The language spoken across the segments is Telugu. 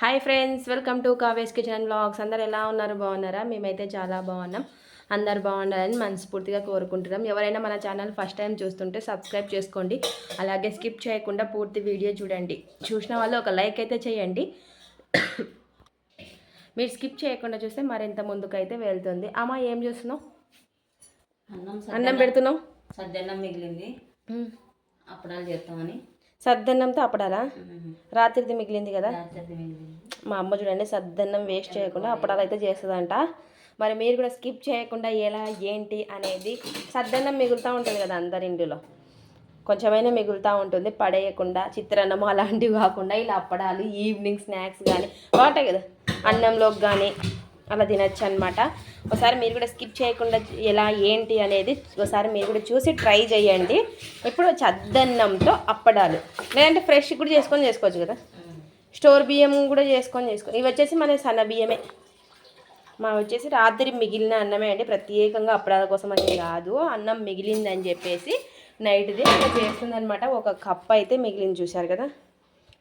హాయ్ ఫ్రెండ్స్ వెల్కమ్ టు కావేస్ కిచెన్ బ్లాగ్స్ అందరు ఎలా ఉన్నారు? బాగున్నారా? మేమైతే చాలా బాగున్నాం. అందరు బాగుండాలని మనస్ఫూర్తిగా కోరుకుంటున్నాం. ఎవరైనా మన ఛానల్ ఫస్ట్ టైం చూస్తుంటే సబ్స్క్రైబ్ చేసుకోండి. అలాగే స్కిప్ చేయకుండా పూర్తి వీడియో చూడండి. చూసిన వాళ్ళు ఒక లైక్ అయితే చేయండి. మీరు స్కిప్ చేయకుండా చూస్తే మరింత ముందుకైతే వెళ్తుంది. అమ్మ ఏం చూస్తున్నావు? అన్నం అన్నం పెడుతున్నావు? సద్దన్నం మిగిలింది. అప్పడాలు చేస్తామని సద్దన్నంతో అప్పడాలా? రాత్రిది మిగిలింది కదా? మా అమ్మ చూడండి సద్దన్నం వేస్ట్ చేయకుండా అప్పడాలు అయితే చేస్తుందంట. మరి మీరు కూడా స్కిప్ చేయకుండా ఎలా ఏంటి అనేది సద్దన్నం మిగులుతూ ఉంటుంది కదా అందరి ఇంటిలో కొంచెమైనా మిగులుతూ ఉంటుంది పడేయకుండా చిత్రాన్నము అలాంటివి కాకుండా ఇలా అప్పడాలు ఈవినింగ్ స్నాక్స్ కానీ బాగుంటాయి కదా. అన్నంలోకి కానీ అలా తినచ్చు అనమాట ఒకసారి మీరు కూడా స్కిప్ చేయకుండా ఎలా ఏంటి అనేది ఒకసారి మీరు కూడా చూసి ట్రై చేయండి. ఇప్పుడు చద్దన్నంతో అప్పడాలు. లేదంటే ఫ్రెష్ కూడా చేసుకొని చేసుకోవచ్చు కదా. స్టోర్ బియ్యం కూడా చేసుకొని చేసుకో ఇవి వచ్చేసి మన సన్న బియ్యమే. మా వచ్చేసి రాత్రి మిగిలిన అన్నమే అండి. ప్రత్యేకంగా అప్పడాల కోసం అనేది కాదు. అన్నం మిగిలిందని చెప్పేసి నైట్ది అలా చేస్తుంది అనమాట ఒక కప్ అయితే మిగిలింది చూశారు కదా.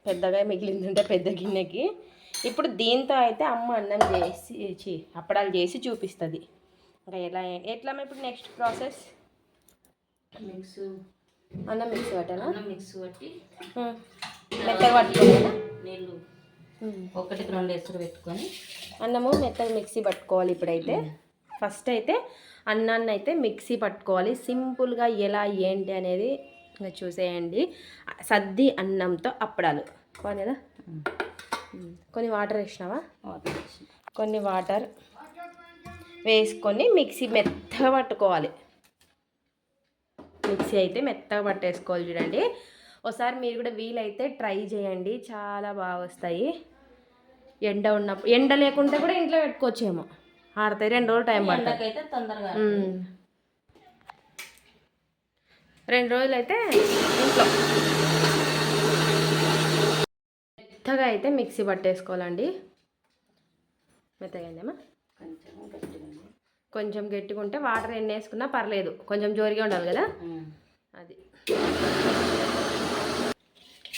పెద్దగా మిగిలిందంటే పెద్ద గిన్నెకి. ఇప్పుడు దీంతో అయితే అమ్మ అన్నం చేసి చి అప్పడాలు చేసి చూపిస్తుంది. ఇంకా ఎలా ఎట్లా ఇప్పుడు నెక్స్ట్ ప్రాసెస్ మిక్స్. అన్నం మిక్స్ పట్టాలా? అన్నం మిక్స్ పట్టి. మెత్తగా పట్టుకోవాలా? నీళ్ళు ఒకటికి రెండు ఎసురు పెట్టుకొని అన్నము మెత్తగా మిక్సీ పట్టుకోవాలి ఇప్పుడైతే. ఫస్ట్ అయితే అన్నాన్ని అయితే మిక్సీ పట్టుకోవాలి. సింపుల్గా ఎలా ఏంటి అనేది ఇంకా చూసేయండి. సద్ది అన్నంతో అప్పడాలు. కదా. కొన్ని వాటర్ వేసినావా? కొన్ని వాటర్ వేసుకొని మిక్సీ మెత్తగా పట్టుకోవాలి. మిక్సీ అయితే మెత్తగా పట్టేసుకోవాలి చూడండి. ఒకసారి మీరు కూడా వీలైతే ట్రై చేయండి. చాలా బాగా వస్తాయి. ఎండ ఉన్నప్పుడు ఎండ లేకుంటే కూడా ఇంట్లో పెట్టుకోవచ్చేమో ఆడతాయి. రెండు రోజులు టైం పడుతుంది తొందరగా. రెండు రోజులు అయితే ఇంట్లో మెత్తగా అయితే మిక్సీ పట్టేసుకోవాలండి. మెత్తగా అయిందేమా? కొంచెం గట్టిగా ఉంటే వాటర్ ఎన్ని వేసుకున్నా పర్లేదు. కొంచెం జోరుగా ఉండాలి కదా? అది.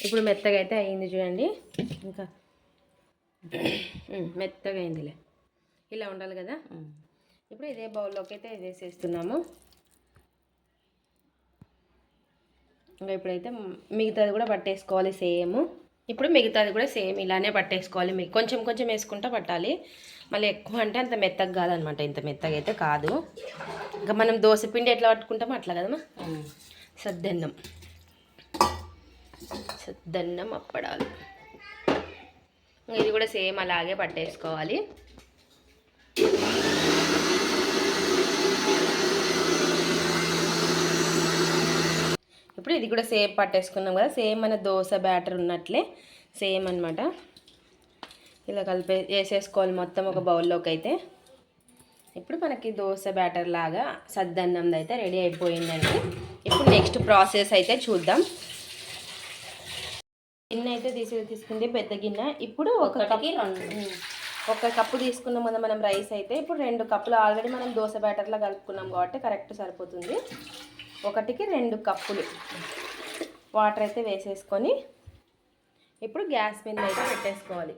ఇప్పుడు మెత్తగా అయితే అయింది చూడండి. ఇంకా మెత్తగా అయిందిలే. ఇలా ఉండాలి కదా? ఇప్పుడు ఇదే బౌల్లోకి అయితే ఇది వేసేస్తున్నాము. ఇంకా ఇప్పుడైతే మిగతాది కూడా పట్టేసుకోవాలి సేమ్. ఇప్పుడు మిగతాది కూడా సేమ్ ఇలానే పట్టేసుకోవాలి. మీకు కొంచెం కొంచెం వేసుకుంటా పట్టాలి. మళ్ళీ ఎక్కువ అంటే అంత మెత్తగా కాదనమాట. ఇంత మెత్తగా అయితే కాదు. ఇంకా మనం దోశ పిండి ఎట్లా పట్టుకుంటామో అట్లా కదమ్మా. సద్దన్నం. సద్దన్నం అప్పడాలు. ఇది కూడా సేమ్ అలాగే పట్టేసుకోవాలి. ఇప్పుడు ఇది కూడా సేమ్ పట్టేసుకున్నాం కదా సేమ్ మన దోశ బ్యాటర్ ఉన్నట్లే సేమ్ అన్నమాట. ఇలా కలిపే వేసేసుకోవాలి మొత్తం ఒక బౌల్లోకి అయితే. ఇప్పుడు మనకి దోశ బ్యాటర్ లాగా సద్దన్నంది అయితే రెడీ అయిపోయిందండి. ఇప్పుడు నెక్స్ట్ ప్రాసెస్ అయితే చూద్దాం. గిన్నె అయితే తీసి తీసుకుంది పెద్ద గిన్నె. ఇప్పుడు ఒక రెండు. ఒక కప్పు తీసుకున్నాం కదా మనం రైస్ అయితే. ఇప్పుడు రెండు కప్పులు ఆల్రెడీ మనం దోశ బ్యాటర్లో కలుపుకున్నాం కాబట్టి కరెక్ట్ సరిపోతుంది. ఒకటికి రెండు కప్పులు. వాటర్ అయితే వేసేసుకొని ఇప్పుడు గ్యాస్ మీద అయితే పెట్టేసుకోవాలి.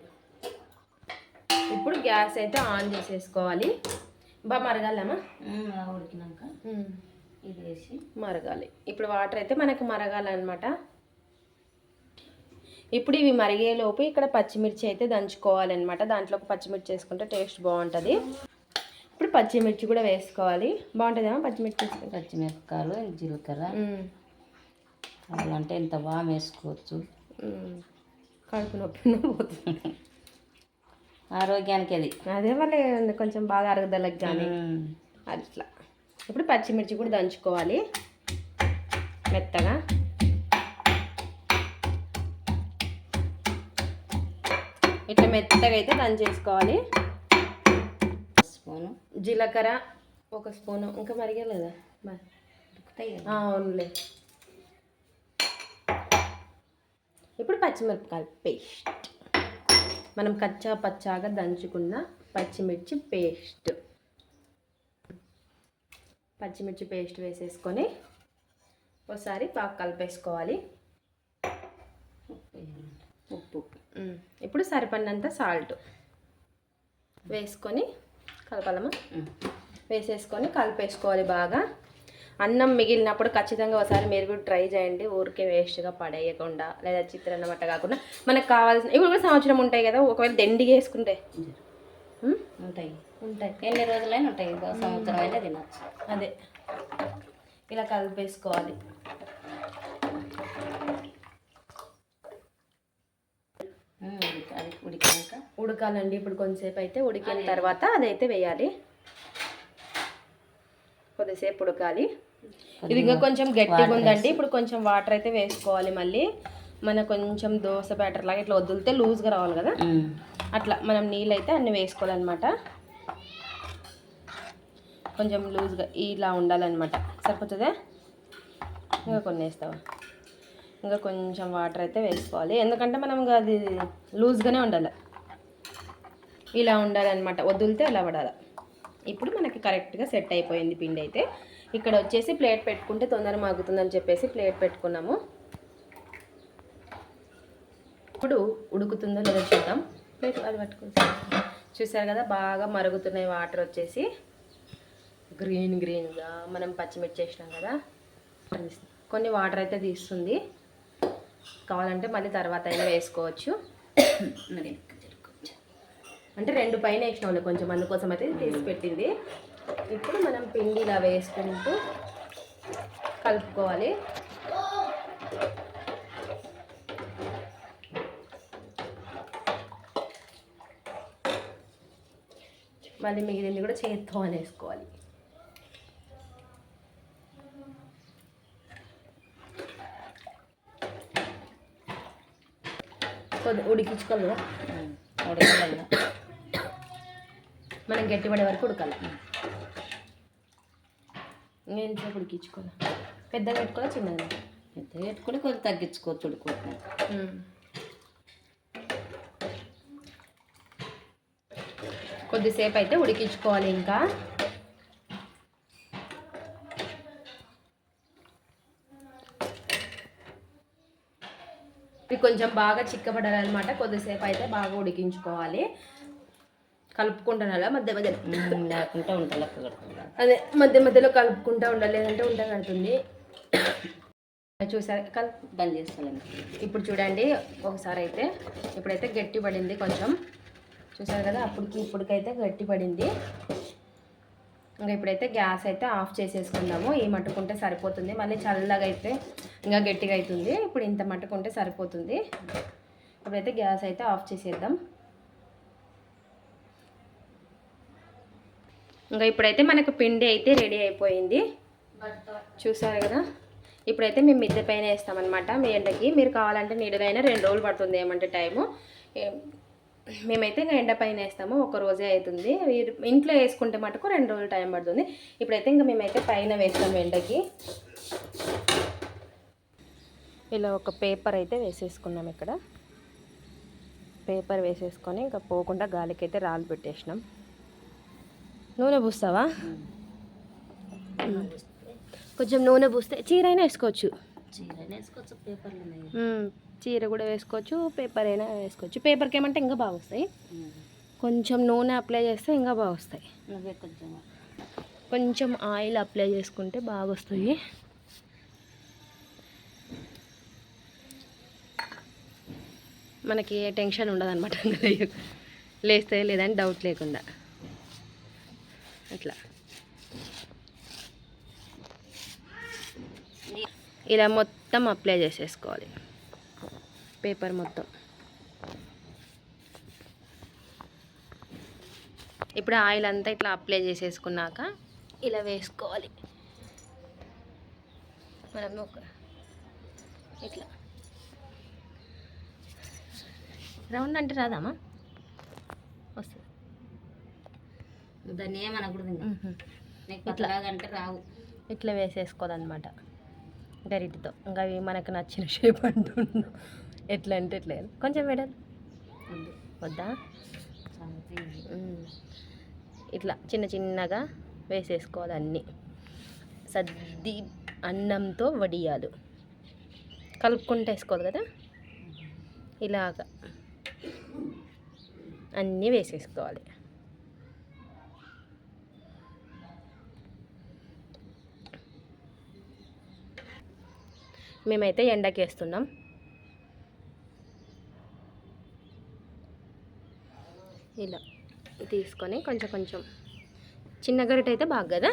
ఇప్పుడు గ్యాస్ అయితే ఆన్ చేసేసుకోవాలి. బా మరగాలమ్మా. ఉడికినాక ఇది వేసి. మరగాలి. ఇప్పుడు వాటర్ అయితే మనకు మరగాలన్నమాట. ఇప్పుడు ఇవి మరిగేలోపు ఇక్కడ పచ్చిమిర్చి అయితే దంచుకోవాలన్నమాట. దాంట్లో ఒక పచ్చిమిర్చి వేసుకుంటే టేస్ట్ బాగుంటుంది. పచ్చిమిర్చి కూడా వేసుకోవాలి. బాగుంటుందేమో పచ్చిమిర్చి పచ్చిమిరపకాయలు జీలకర్ర. కావాలంటే ఇంత బాగా వేసుకోవచ్చు. కడుపు నొప్పి పోతుంది. ఆరోగ్యానికి అది. అదే మళ్ళీ కొంచెం బాగా అరగదలకు కానీ. అట్లా. ఇప్పుడు పచ్చిమిర్చి కూడా దంచుకోవాలి. మెత్తగా. ఇట్లా మెత్తగా అయితే దంచేసుకోవాలి. జీలకర్ర ఒక స్పూను. ఇంకా మరిగలేదా? అవునులే. ఇప్పుడు పచ్చిమిరపకాయలు పేస్ట్. మనం కచ్చా పచ్చాగా దంచుకున్న పచ్చిమిర్చి పేస్ట్. పచ్చిమిర్చి పేస్ట్ వేసేసుకొని ఒకసారి బాగా కలిపేసుకోవాలి. ఉప్పు. ఇప్పుడు సరిపడినంత సాల్ట్ వేసుకొని కలపాలమ్మా. వేసేసుకొని కలిపేసుకోవాలి బాగా. అన్నం మిగిలినప్పుడు ఖచ్చితంగా ఒకసారి మీరు కూడా ట్రై చేయండి. ఊరికే వేస్ట్గా పడేయకుండా లేదా చిత్రాన్న మట్ట కాకుండా. మనకు కావాల్సిన ఇప్పుడు కూడా సంవత్సరం ఉంటాయి కదా ఒకవేళ దండిగా వేసుకుంటే? ఉంటాయి. ఉంటాయి. ఎన్ని రోజులైనా ఉంటాయి. సంవత్సరం అయినా తినచ్చు. అదే. ఇలా కలిపేసుకోవాలి. ఉడకాలండి. ఇప్పుడు కొంతసేపు అయితే ఉడికిన తర్వాత అదైతే వేయాలి. కొద్దిసేపు ఉడకాలి. ఇది ఇంకా కొంచెం గట్టిగా ఉందండి. ఇప్పుడు కొంచెం వాటర్ అయితే వేసుకోవాలి మళ్ళీ. మన కొంచెం దోశ బ్యాటర్ లాగా ఇట్లా వదిలితే లూజ్గా రావాలి కదా. అట్లా మనం నీళ్ళు అయితే అన్ని వేసుకోవాలన్నమాట. కొంచెం లూజ్గా ఇలా ఉండాలన్నమాట. సరిపోతుందా? ఇంకా కొన్ని వేస్తావా? ఇంకా కొంచెం వాటర్ అయితే వేసుకోవాలి. ఎందుకంటే మనం అది లూజ్గానే ఉండాలి. ఇలా ఉండాలన్నమాట. వదిలితే అలా పడాలి. ఇప్పుడు మనకి కరెక్ట్గా సెట్ అయిపోయింది పిండి అయితే. ఇక్కడ వచ్చేసి ప్లేట్ పెట్టుకుంటే తొందరగా మాగుతుందని చెప్పేసి ప్లేట్ పెట్టుకున్నాము. ఇప్పుడు ఉడుకుతుందో లేదో చూద్దాం. ప్లేట్ అది పట్టుకుంటాం చూసారు కదా బాగా మరుగుతున్నాయి వాటర్ వచ్చేసి. గ్రీన్ గ్రీన్గా మనం పచ్చిమిర్చి వేసినాం కదా. కొన్ని వాటర్ అయితే తీస్తుంది. కావాలంటే మళ్ళీ తర్వాత అయినా వేసుకోవచ్చు. మరి అంటే రెండు పైన వేసిన వాళ్ళు కొంచెం అందుకోసం అయితే తీసి పెట్టింది. ఇప్పుడు మనం పిండి ఇలా వేసుకుంటూ కలుపుకోవాలి. మళ్ళీ మిగిలింది కూడా చేత్తో అనేసుకోవాలి. కొద్దిగా ఉడికించుకోవాలి కదా? ఉమ్. మనం గట్టిపడే వరకు ఉడకాలి. నేను సేపు ఉడికించుకోవాలి పెద్దగా పెట్టుకోవాలి చిన్నగా? పెద్ద పెట్టుకుని కొంచెం తగ్గించుకోవచ్చు ఉడుకుంటున్నాం కొద్దిసేపు అయితే ఉడికించుకోవాలి ఇంకా. ఇది కొంచెం బాగా చిక్కబడాలన్నమాట. కొద్దిసేపు అయితే బాగా ఉడికించుకోవాలి. కలుపుకుంటున్నా మధ్య మధ్య? ఉమ్, లేకుంటే ఉంట లెక్క కడుతుంది అదే మధ్య మధ్యలో కలుపుకుంటా ఉండాలి లేదంటే ఉంట కడుతుంది. చూసారు? కల్ బంద్ చేస్తాను ఇప్పుడు చూడండి ఒకసారి అయితే ఇప్పుడైతే గట్టి పడింది కొంచెం. చూసారు కదా అప్పటికి ఇప్పటికైతే గట్టి పడింది. ఇంకా ఇప్పుడైతే గ్యాస్ అయితే ఆఫ్ చేసేసుకుందాము. ఈ మట్టుకుంటే సరిపోతుంది. మళ్ళీ చల్లగా అయితే ఇంకా గట్టిగా అవుతుంది. ఇప్పుడు ఇంత మట్టుకుంటే సరిపోతుంది. ఇప్పుడైతే గ్యాస్ అయితే ఆఫ్ చేసేద్దాం. ఇంకా ఇప్పుడైతే మనకు పిండి అయితే రెడీ అయిపోయింది. చూసారు కదా? ఇప్పుడైతే మేము మిద్దె పైన వేస్తామన్నమాట. మీ ఎండకి మీరు కావాలంటే నీడలైనా రెండు రోజులు పడుతుంది ఏమంటే టైము. మేమైతే ఇంకా ఎండ పైన వేస్తాము. ఒక రోజే అవుతుంది. మీరు ఇంట్లో వేసుకుంటే మటుకు రెండు రోజులు టైం పడుతుంది. ఇప్పుడైతే ఇంకా మేమైతే పైన వేస్తాము ఎండకి. ఇలా ఒక పేపర్ అయితే వేసేసుకున్నాం ఇక్కడ. పేపర్ వేసేసుకొని ఇంకా పోకుండా గాలికి అయితే రాళ్ళు పెట్టేసినాం. నూనె పూస్తావా? కొంచెం నూనె పూస్తే చీర అయినా వేసుకోవచ్చు చీర కూడా వేసుకోవచ్చు పేపర్ అయినా వేసుకోవచ్చు. పేపర్కి ఏమంటే ఇంకా బాగా వస్తాయి. కొంచెం నూనె అప్లై చేస్తే ఇంకా బాగా వస్తాయి. కొంచెం కొంచెం ఆయిల్ అప్లై చేసుకుంటే బాగా వస్తాయి. మనకి ఏ టెన్షన్ ఉండదు అనమాట లేస్తే లేదని డౌట్ లేకుండా. అట్లా ఇలా మొత్తం అప్లై చేసేసుకోవాలి. పేపర్ మొత్తం. ఇప్పుడు ఆయిల్ అంతా ఇట్లా అప్లై చేసేసుకున్నాక ఇలా వేసుకోవాలి. మనం ఒక ఇట్లా. రౌండ్ అంటే రాదామా దాన్ని ఏమనకూడదు నీకు రావు. ఇట్లా వేసేసుకోవాలన్నమాట గరిటితో ఇంకా అవి మనకు నచ్చిన షేప్ అంటున్నాం ఎట్లా అంటే ఎట్లా. కొంచెం వేడాలి వద్దు. ఇట్లా చిన్న చిన్నగా వేసేసుకోవాలి అన్నీ సద్ది అన్నంతో వడియాలు. కలుపుకుంటూ వేసుకోవాలి కదా? ఇలాగా. అన్నీ వేసేసుకోవాలి. మేమైతే ఎండకి వేస్తున్నాం ఇలా తీసుకొని కొంచెం కొంచెం చిన్న గరిట అయితే బాగా కదా?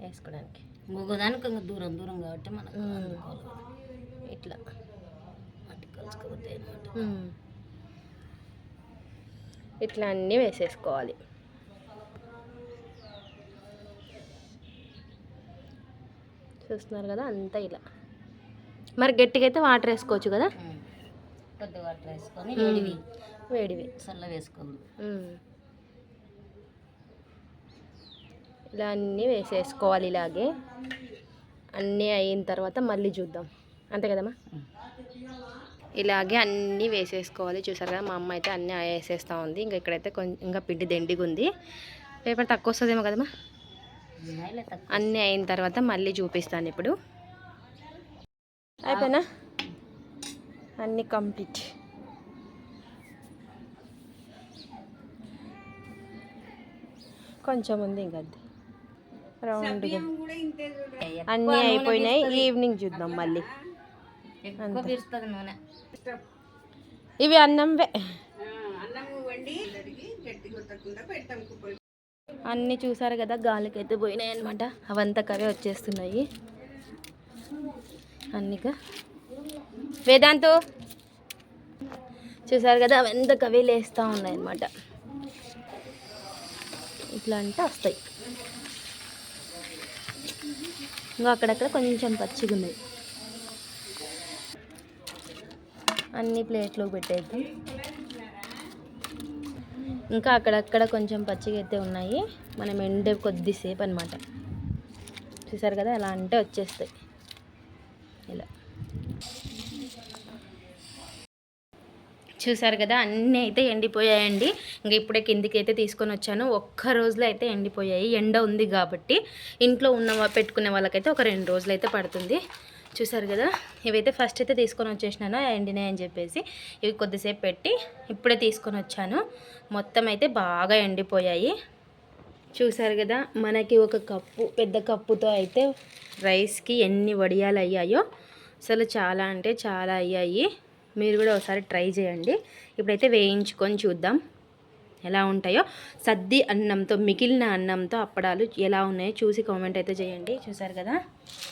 వేసుకోవడానికి. ఇంకొకదానికి ఇంకా దూరం దూరం కాబట్టి మనకు. అందుకోవాలి ఇట్లా. ఇట్లా అన్నీ వేసేసుకోవాలి. చూస్తున్నారు కదా అంతా ఇలా. మరి గట్టిగా అయితే వాటర్ వేసుకోవచ్చు కదా? కొద్ది వాటర్ వేసుకొని వేడివి. వేడివి. చల్ల మ్మ్. ఇలా అన్నీ వేసేసుకోవాలి ఇలాగే. అన్నీ అయిన తర్వాత మళ్ళీ చూద్దాం. అంతే కదమ్మా? ఇలాగే అన్నీ వేసేసుకోవాలి. చూసారు కదా మా అమ్మ అయితే అన్నీ వేసేస్తూ ఉంది. ఇంకా ఇక్కడైతే కొంచెం ఇంకా పిండి దెండిగా ఉంది. పేపర్ తక్కువ వస్తుందేమో కదమ్మా? అన్నీ అయిన తర్వాత మళ్ళీ చూపిస్తాను ఇప్పుడు. అయిపోయినా? అన్నీ కంప్లీట్. కొంచెం ఉంది ఇంకా అది రౌండ్గా. అన్నీ అయిపోయినాయి. ఈవినింగ్ చూద్దాం మళ్ళీ. ఎక్కువ పీరుస్తుంది నూనె. ఇవి అన్నంవే అన్నీ చూసారు కదా గాలికి అయితే పోయినాయి అనమాట అవంతా కవే వచ్చేస్తున్నాయి. అన్నిక. వేదాంతు చూసారు కదా అవంతా కవిలు లేస్తూ ఉన్నాయి అనమాట ఇట్లా అంటే వస్తాయి. ఇంకా అక్కడక్కడ కొంచెం పచ్చిగా ఉన్నాయి. అన్ని ప్లేట్లో పెట్టేద్దాం. ఇంకా అక్కడక్కడ కొంచెం పచ్చిగా అయితే ఉన్నాయి. మనం ఎండే కొద్దిసేపు అనమాట చూసారు కదా ఎలా అంటే వచ్చేస్తాయి. ఇలా. చూసారు కదా అన్నీ అయితే ఎండిపోయాయండి. ఇంకా ఇప్పుడే కిందికి అయితే తీసుకొని వచ్చాను. ఒక్క రోజులో అయితే ఎండిపోయాయి. ఎండ ఉంది కాబట్టి ఇంట్లో ఉన్న పెట్టుకునే వాళ్ళకైతే ఒక రెండు రోజులు అయితే పడుతుంది. చూసారు కదా ఇవైతే ఫస్ట్ అయితే తీసుకొని వచ్చేసినాను. ఎండినాయి అని చెప్పేసి ఇవి కొద్దిసేపు పెట్టి ఇప్పుడే తీసుకొని వచ్చాను. మొత్తం అయితే బాగా ఎండిపోయాయి. చూసారు కదా మనకి ఒక కప్పు పెద్ద కప్పుతో అయితే రైస్కి ఎన్ని వడియాలు అయ్యాయో అసలు చాలా అంటే చాలా అయ్యాయి. మీరు కూడా ఒకసారి ట్రై చేయండి. ఇప్పుడైతే వేయించుకొని చూద్దాం ఎలా ఉంటాయో. సద్ది అన్నంతో మిగిలిన అన్నంతో అప్పడాలు ఎలా ఉన్నాయో చూసి కామెంట్ అయితే చేయండి. చూసారు కదా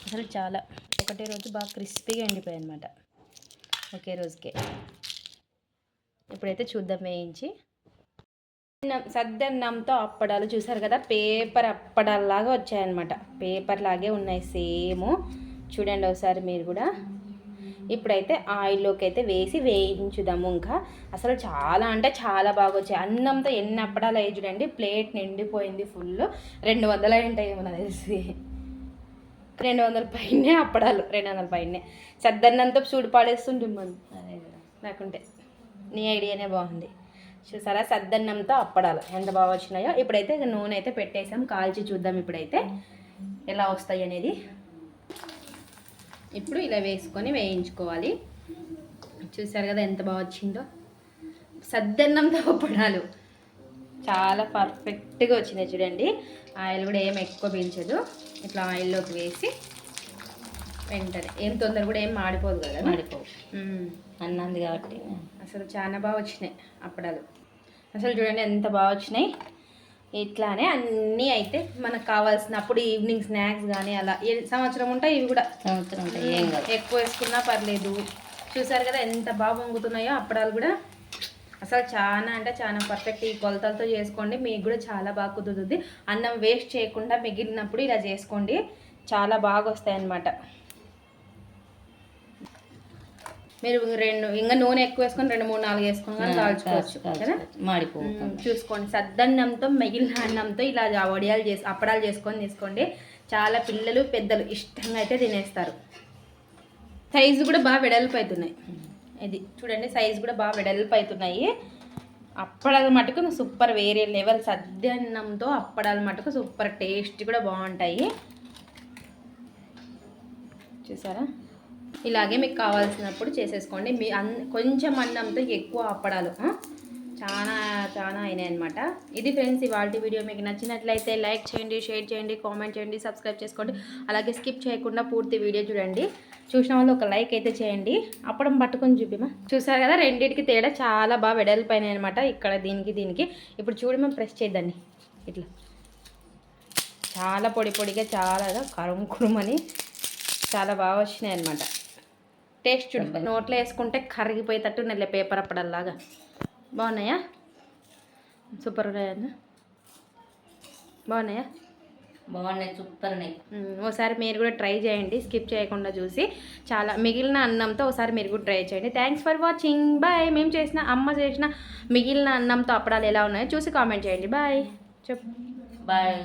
అసలు చాలా. ఒకటే రోజు బాగా క్రిస్పీగా ఎండిపోయాయి అనమాట ఒకే రోజుకే. ఇప్పుడైతే చూద్దాం వేయించి. సద్దన్నంతో అప్పడాలు చూసారు కదా? పేపర్ అప్పడాల్లాగా వచ్చాయన్నమాట. పేపర్ లాగే ఉన్నాయి సేమ్. చూడండి ఒకసారి మీరు కూడా. ఇప్పుడైతే ఆయిల్లోకి అయితే వేసి వేయించుదాము ఇంకా. అసలు చాలా అంటే చాలా బాగా వచ్చాయి అన్నంతో ఎన్ని అప్పడాలు అయ్యి చూడండి. ప్లేట్ నిండిపోయింది ఫుల్. రెండు వందలు అయి ఉంటాయి ఏమో తెలిసి. రెండు వందల పైనే అప్పడాలు. రెండు వందల పైనే. సద్దన్నంతో చూడు పాడేస్తుంటుంది మనం అదే లేకుంటే నీ ఐడియానే బాగుంది. చూసారా? సద్దన్నంతో అప్పడాలు ఎంత బాగా వచ్చినాయో. ఇప్పుడైతే నూనె అయితే పెట్టేసాం. కాల్చి చూద్దాం ఇప్పుడైతే ఎలా వస్తాయి అనేది. ఇప్పుడు ఇలా వేసుకొని వేయించుకోవాలి. చూసారు కదా ఎంత బాగా వచ్చిందో. సద్దన్నంతో అప్పడాలు. చాలా పర్ఫెక్ట్గా వచ్చినాయి చూడండి. ఆయిల్ కూడా ఏం ఎక్కువ పీల్చదు. ఇట్లా ఆయిల్లోకి వేసి వెంటనే ఏం తొందర కూడా ఏం మాడిపోదు కదా. మాడిపోవు. అన్నంది కాబట్టి. అసలు చాలా బాగా వచ్చినాయి అప్పడాలు. అసలు చూడండి ఎంత బాగా వచ్చినాయి. ఇట్లానే అన్నీ అయితే మనకు కావాల్సినప్పుడు ఈవినింగ్ స్నాక్స్ కానీ అలా ఏ సంవత్సరం ఉంటాయి ఇవి కూడా. సంవత్సరం ఉంటాయి. ఏం కాదు. ఎక్కువ వేసుకున్నా పర్లేదు. చూసారు కదా ఎంత బాగా పొంగుతున్నాయో అప్పడాలు కూడా. అసలు చాలా అంటే చాలా పర్ఫెక్ట్ ఈ కొలతలతో చేసుకోండి. మీకు కూడా చాలా బాగా కుదురుతుంది. అన్నం వేస్ట్ చేయకుండా మిగిలినప్పుడు ఇలా చేసుకోండి. చాలా బాగా వస్తాయి అన్నమాట మీరు రెండు ఇంకా నూనె ఎక్కువ వేసుకొని రెండు మూడు నాలుగు వేసుకొని కానీ కాల్చుకోవచ్చు కదా? మాడిపోవు మ్మ్. చూసుకోండి. సద్దన్నంతో మిగిలిన అన్నంతో ఇలా వడియాలు చేసి అప్పడాలు చేసుకొని తీసుకోండి. చాలా పిల్లలు పెద్దలు ఇష్టంగా అయితే తినేస్తారు. సైజు కూడా బాగా వెడల్పు అవుతున్నాయి ఇది చూడండి సైజు కూడా బాగా వెడల్పు అవుతున్నాయి అప్పడాలు మటుకు సూపర్ వేరే లెవెల్. సద్దన్నంతో అప్పడాలు మటుకు సూపర్ టేస్ట్ కూడా బాగుంటాయి. చూసారా? ఇలాగే మీకు కావాల్సినప్పుడు చేసేసుకోండి. మీ అన్ కొంచెం అన్నంతో ఎక్కువ అప్పడాలు చాలా చాలా అయినాయి అనమాట ఇది ఫ్రెండ్స్ ఇవాళ వీడియో. మీకు నచ్చినట్లయితే లైక్ చేయండి షేర్ చేయండి కామెంట్ చేయండి సబ్స్క్రైబ్ చేసుకోండి. అలాగే స్కిప్ చేయకుండా పూర్తి వీడియో చూడండి. చూసిన వాళ్ళు ఒక లైక్ అయితే చేయండి. అప్పడం పట్టుకొని చూపిమా? చూసారు కదా రెండింటికి తేడా చాలా బాగా వెడల్పోయినాయి అనమాట ఇక్కడ దీనికి దీనికి. ఇప్పుడు చూడమా ప్రెస్ చేద్దాన్ని ఇట్లా. చాలా పొడి పొడిగా చాలా కరుం కురుమని చాలా బాగా వచ్చినాయి అనమాట టేస్ట్ చూడు. నోట్లో వేసుకుంటే కరిగిపోయేటట్టు నెల్ల పేపర్ అప్పడల్లాగా. బాగున్నాయా? సూపర్ ఉన్నాయా బాగున్నాయా? బాగున్నాయి సూపర్ ఉన్నాయి. ఓసారి మీరు కూడా ట్రై చేయండి. స్కిప్ చేయకుండా చూసి చాలా మిగిలిన అన్నంతో ఒకసారి మీరు కూడా ట్రై చేయండి. థ్యాంక్స్ ఫర్ వాచింగ్ బాయ్ మేము చేసిన అమ్మ చేసిన మిగిలిన అన్నంతో అప్పడాలు ఎలా ఉన్నాయో చూసి కామెంట్ చేయండి. బాయ్ చెప్పు. బాయ్